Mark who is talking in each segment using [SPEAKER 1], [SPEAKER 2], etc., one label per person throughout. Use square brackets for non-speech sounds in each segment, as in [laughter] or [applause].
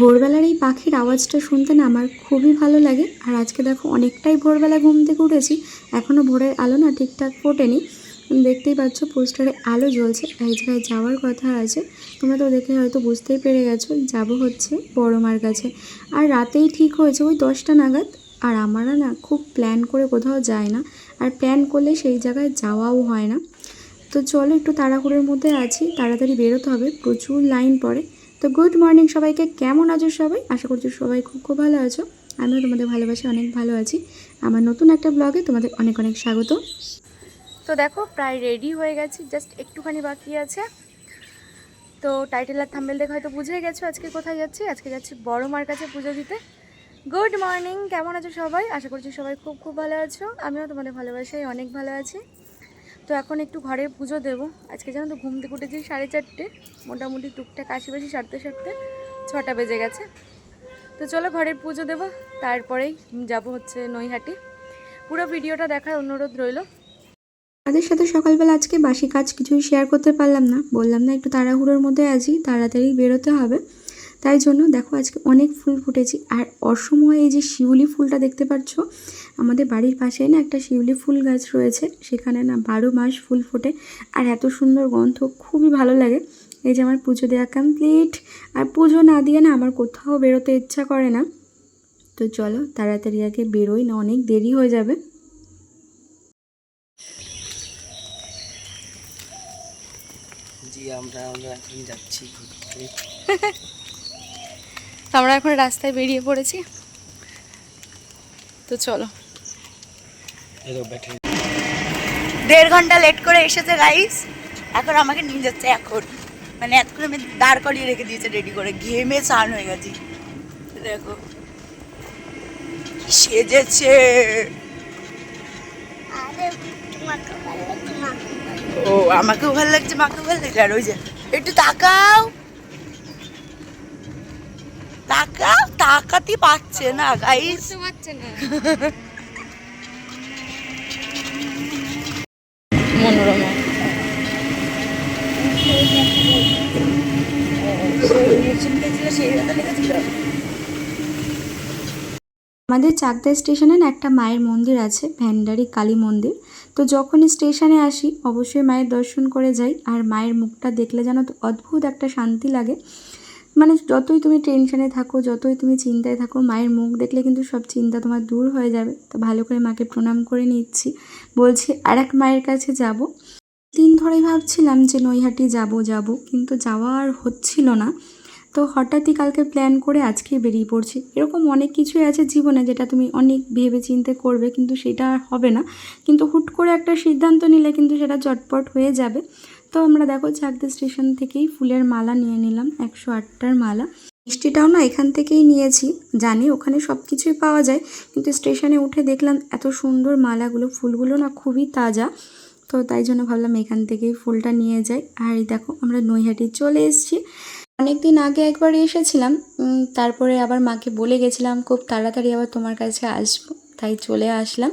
[SPEAKER 1] ভোরবেলার এই পাখির আওয়াজটা শুনতে না আমার খুবই ভালো লাগে। আর আজকে দেখো অনেকটাই ভোরবেলা ঘুম থেকে উঠেছি। এখনও ভোরের আলো না ঠিকঠাক ফোটেনি। দেখতেই পাচ্ছ পোস্টারে আলো জ্বলছে। এক জায়গায় যাওয়ার কথা আছে। তোমরা তো দেখে হয়তো বুঝতেই পেরে গেছো, যাব হচ্ছে বড় মার কাছে। আর রাতেই ঠিক হয়েছে ওই দশটা নাগাদ। আর আমারা না খুব প্ল্যান করে কোথাও যায় না। আর প্ল্যান করলে সেই জায়গায় যাওয়াও হয় না। তো চলো একটু তাড়াহুড়োর মধ্যে আছি। তাড়াতাড়ি বেরোতে হবে। প্রচুর লাইন পড়ে। তো গুড মর্নিং সবাইকে। কেমন আছো সবাই? আশা করছি সবাই খুব খুব ভালো আছো। আমিও তোমাদের ভালোবাসি অনেক ভালো আছি। আমার নতুন একটা ব্লগে তোমাদের অনেক অনেক স্বাগত। তো দেখো, প্রায় রেডি হয়ে গেছি। জাস্ট একটুখানি বাকি আছে। তো টাইটেল আর থাম্বেল দেখে হয়তো বুঝে গেছো আজকে কোথায় যাচ্ছি। আজকে যাচ্ছি বড় মার কাছে পুজো দিতে। গুড মর্নিং কেমন আছো সবাই? আশা করছি সবাই খুব খুব ভালো আছো। আমিও তোমাদের ভালোবাসাই অনেক ভালো আছি। তো এখন একটু ঘরে পুজো দেবো। আজকে জানো তো ঘুম থেকে উঠেছি সাড়ে চারটে। মোটামুটি টুকটাক আশেপাশে সারতে সারতে ছটা বেজে গেছে। তো চলো ঘরের পুজো দেবো, তারপরেই যাব হচ্ছে নৈহাটি। পুরো ভিডিওটা দেখার অনুরোধ রইল। তাদের সাথে সকালবেলা আজকে বাসি কাজ কিছুই শেয়ার করতে পারলাম না। বললাম না একটু তাড়াহুড়োর মধ্যে আছি, তাড়াতাড়ি বেরোতে হবে। তাই জন্য দেখো আজকে অনেক ফুল ফুটেছি। আর অসময়ে এই যে শিউলি ফুলটা দেখতে পাচ্ছ আমাদের বাড়ির পাশে না একটা শিউলি ফুল গাছ রয়েছে সেখানে না বারো মাস ফুল ফোটে। আর এত সুন্দর গন্ধ খুবই ভালো লাগে। এই যে আমার পুজো দেওয়া কমপ্লিট আর পুজো না দিয়ে না আমার কোথাও বেরোতে ইচ্ছা করে না। তো চলো তাড়াতাড়ি আগে বেরোই না অনেক দেরি হয়ে যাবে।
[SPEAKER 2] জি আমরা আমরা এখন যাচ্ছি ঘুরতে। [laughs]
[SPEAKER 1] তো আমরা এখন রাস্তায় বেরিয়ে পড়েছি। তো চলো।
[SPEAKER 3] দেড় ঘণ্টা লেট করে এসেছে গাইস এখন আমাকে নিয়ে যাচ্ছে এখন। মানে এতক্ষণ আমি দাঁড় করিয়ে রেখে দিয়েছে রেডি করে। ঘেমে চান হয়ে গেছি। দেখো। সেজেছে। ও আমাকেও ভালো লাগছে মাকেও ভালো লাগছে। আর ওই যে একটু তাকাও তাকাও তাকাতে পারছে না গাইস
[SPEAKER 1] মনোরমা। আমাদের চাকদা স্টেশনে না একটা মায়ের মন্দির আছে ভ্যান্ডারি কালী মন্দির। তো যখন স্টেশনে আসি অবশ্যই মায়ের দর্শন করে যাই আর মায়ের মুখটা দেখলে যেন তো অদ্ভুত একটা শান্তি লাগে। মানে যতই তুমি টেনশানে থাকো, যতই তুমি চিন্তায় থাকো, মায়ের মুখ দেখলে কিন্তু সব চিন্তা তোমার দূর হয়ে যাবে। তো ভালো করে মাকে প্রণাম করে নিচ্ছি। বলছি আর এক মায়ের কাছে যাব। দিন ধরেই ভাবছিলাম যে নৈহাটি যাব যাব, কিন্তু যাওয়া আর হচ্ছিল না। তো হঠাৎই কালকে প্ল্যান করে আজকেই বেরিয়ে পড়ছি। এরকম অনেক কিছুই আছে জীবনে যেটা তুমি অনেক ভেবে চিন্তে করবে, কিন্তু সেটা আর হবে না। কিন্তু হুট করে একটা সিদ্ধান্ত নিলে কিন্তু সেটা চটপট হয়ে যাবে। তো আমরা দেখো চাকদা স্টেশন থেকেই ফুলের মালা নিয়ে নিলাম, একশো আটটার মালা। মিষ্টিটাও না এখান থেকেই নিয়েছি, জানি ওখানে সব কিছুই পাওয়া যায়, কিন্তু স্টেশনে উঠে দেখলাম এত সুন্দর মালাগুলো, ফুলগুলো না খুবই তাজা। তো তাই জন্য ভাবলাম এখান থেকেই ফুলটা নিয়ে যাই। আর এই দেখো আমরা নৈহাটি চলে এসেছি। অনেক দিন আগে একবার এসেছিলাম তারপরে আবার মাকে বলে গেছিলাম, খুব তাড়াতাড়ি আবার তোমার কাছে আসব, তাই চলে আসলাম।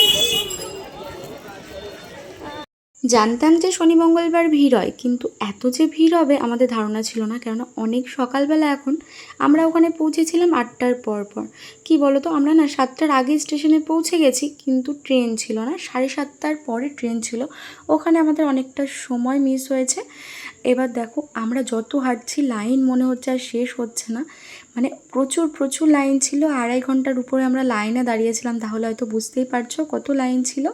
[SPEAKER 1] জানতাম যে শনি মঙ্গলবার ভিড় হয়, কিন্তু এত যে ভিড় হবে আমাদের ধারণা ছিল না। কেননা অনেক সকালবেলা এখন আমরা ওখানে পৌঁছেছিলাম আটটার পর পর। কী বলো তো আমরা না সাতটার আগে স্টেশনে পৌঁছে গেছি, কিন্তু ট্রেন ছিল না। সাড়ে সাতটার পরে ট্রেন ছিল। ওখানে আমাদের অনেকটা সময় মিস হয়েছে। এবার দেখো, আমরা যত হাঁটছি, লাইন মনে হচ্ছে আর শেষ হচ্ছে না। মানে প্রচুর প্রচুর লাইন ছিল। আড়াই ঘণ্টার উপরে আমরা লাইনে দাঁড়িয়েছিলাম, তাহলে হয়তো বুঝতেই পারছ কত লাইন ছিল।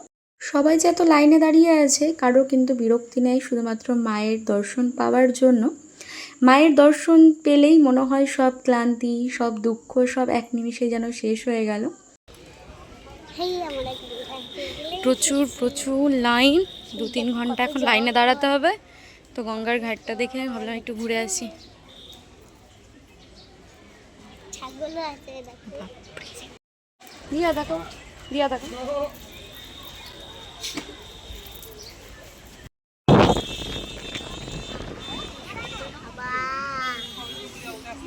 [SPEAKER 1] সবাই যে এত লাইনে দাঁড়িয়ে আছে কারও কিন্তু বিরক্তি নেই শুধুমাত্র মায়ের দর্শন পাওয়ার জন্য। মায়ের দর্শন পেলেই মনে হয় সব ক্লান্তি সব দুঃখ সব এক নিমিষে যেন শেষ হয়ে গেল। প্রচুর প্রচুর লাইন। দু তিন ঘণ্টা এখন লাইনে দাঁড়াতে হবে। তো গঙ্গার ঘাটটা দেখে ভাবলাম একটু ঘুরে আসি।
[SPEAKER 4] ছাগলও আছে দেখো।
[SPEAKER 1] দিয়া দেখো। দিয়া দেখো।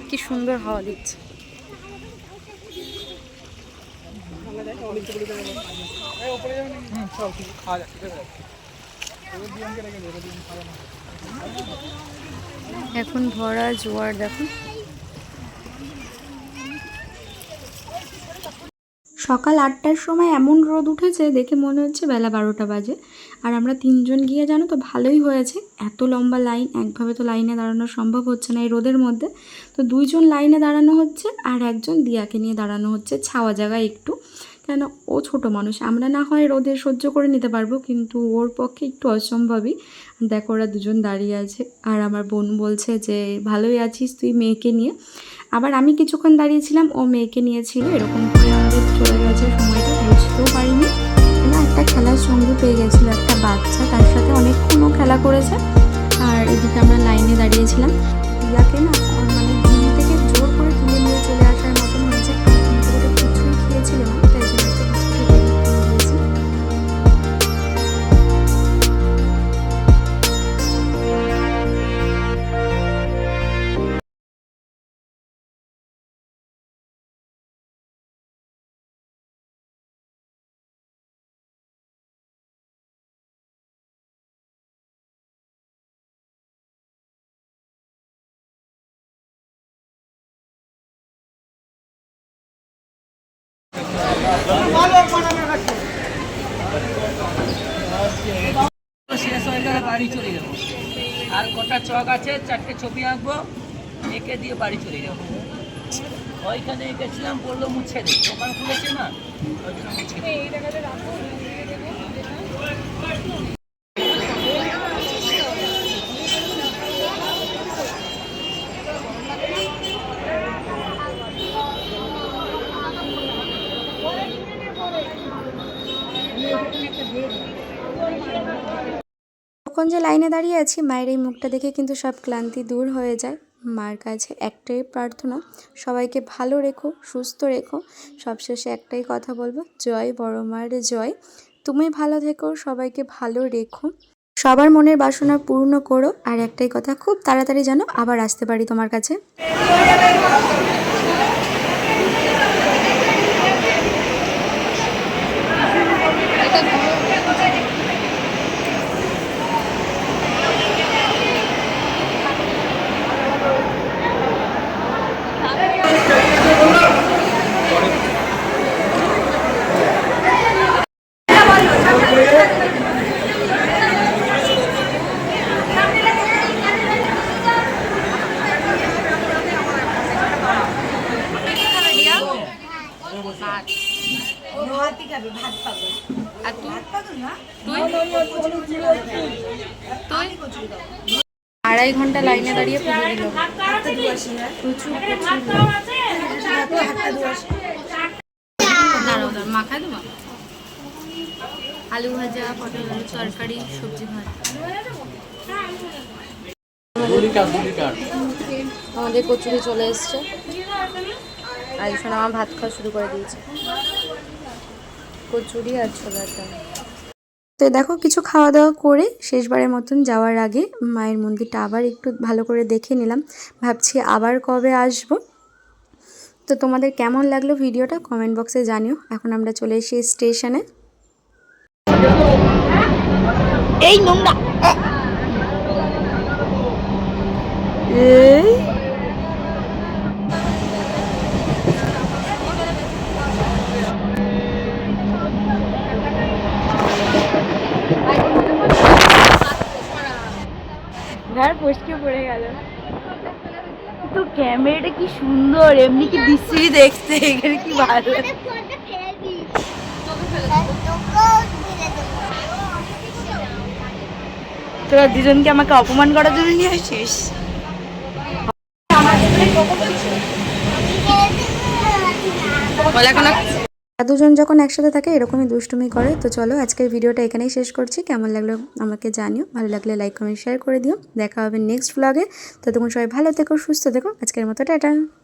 [SPEAKER 1] কি সুন্দর হাওয়া দিচ্ছে। এখন ভরা জোয়ার দেখো। সকাল আটটার সময় এমন রোদ উঠেছে দেখে মনে হচ্ছে বেলা বারোটা বাজে। আর আমরা তিনজন গিয়ে জানো তো ভালোই হয়েছে। এত লম্বা লাইন, একভাবে তো লাইনে দাঁড়ানো সম্ভব হচ্ছে না এই রোদের মধ্যে। তো দুইজন লাইনে দাঁড়ানো হচ্ছে আর একজন দিয়াকে নিয়ে দাঁড়ানো হচ্ছে ছাওয়া জায়গায় একটু। কেন ও ছোট মানুষ, আমরা না হয় রোদে সহ্য করে নিতে পারব, কিন্তু ওর পক্ষে একটু অসম্ভবই। দেখো ওরা দুজন দাঁড়িয়ে আছে আর আমার বোন বলছে যে, ভালোই আছিস তুই মেয়েকে নিয়ে। আবার আমি কিছুক্ষণ দাঁড়িয়েছিলাম, ও মেয়েকে নিয়েছিল এরকম আমাদের চলে গেছে সময়টা বুঝতেও পারিনি। না একটা খেলার সঙ্গে পেয়ে গেছিল একটা বাচ্চা, তার সাথে অনেকক্ষণও খেলা করেছে। আর এদিকে আমরা লাইনে দাঁড়িয়েছিলাম। ইয়াকে না
[SPEAKER 2] শেষ হয়ে গেলে বাড়ি চলে যাব। আর কটা চক আছে, চারটে ছবি আঁকবো, এঁকে দিয়ে বাড়ি চলে যাব। ওইখানে এঁকেছিলাম বলল মুছে দে। দোকান খুলেছে না দে।
[SPEAKER 1] তখন যে লাইনে দাঁড়িয়ে আছি, মায়ের এই মুখটা দেখে কিন্তু সব ক্লান্তি দূর হয়ে যায়। মার কাছে একটাই প্রার্থনা, সবাইকে ভালো রেখো, সুস্থ রেখো। সবশেষে একটাই কথা বলব, জয় বড় মায়ের জয়। তুমি ভালো থেকো, সবাইকে ভালো রেখো। সবার মনের বাসনা পূর্ণ করো। আর একটাই কথা, খুব তাড়াতাড়ি যেন আবার আসতে পারি তোমার কাছে। আড়াই ঘণ্টা লাইনে দাঁড়িয়ে পুজো দিল। প্রচুর প্রচুর দাঁড়াও দাঁড়াও মাখায় দেবো? আলু ভাজা পটল আলু তরকারি সবজি ভাত। আমাদের কচুরি চলে এসছে। আর এখানে আমার ভাত খাওয়া শুরু করে দিয়েছে। কচুরি আর ছোলার ডাল। তো দেখো কিছু খাওয়া দাওয়া করে শেষবারের মতন যাওয়ার আগে মায়ের মন্দিরটা আবার একটু ভালো করে দেখে নিলাম। ভাবছি আবার কবে আসব। তো তোমাদের কেমন লাগল ভিডিওটা কমেন্ট বক্সে জানিও। এখন আমরা চলে এসেছি স্টেশনে।
[SPEAKER 3] এই নোংরা।
[SPEAKER 1] ঘর ফসকে পড়ে গেল।
[SPEAKER 3] তো ক্যামেরাটা কি সুন্দর এমনি কি বিশ্রী দেখতে এখানে কি ভালো তোরা দুজনকে আমাকে অপমান করার জন্য নিয়ে আসিস?
[SPEAKER 1] বলে এখন দুজন যখন একসাথে থাকে, এরকমই দুষ্টুমি করে। তো চলো, আজকের ভিডিওটা এখানেই শেষ করছি। কেমন লাগল আমাকে জানিও। ভালো লাগলে লাইক কমেন্ট শেয়ার করে দিও। দেখা হবে নেক্সট ব্লগে তো তখন সবাই ভালো থেকো, সুস্থ থেকো। আজকের মতো, টাটা।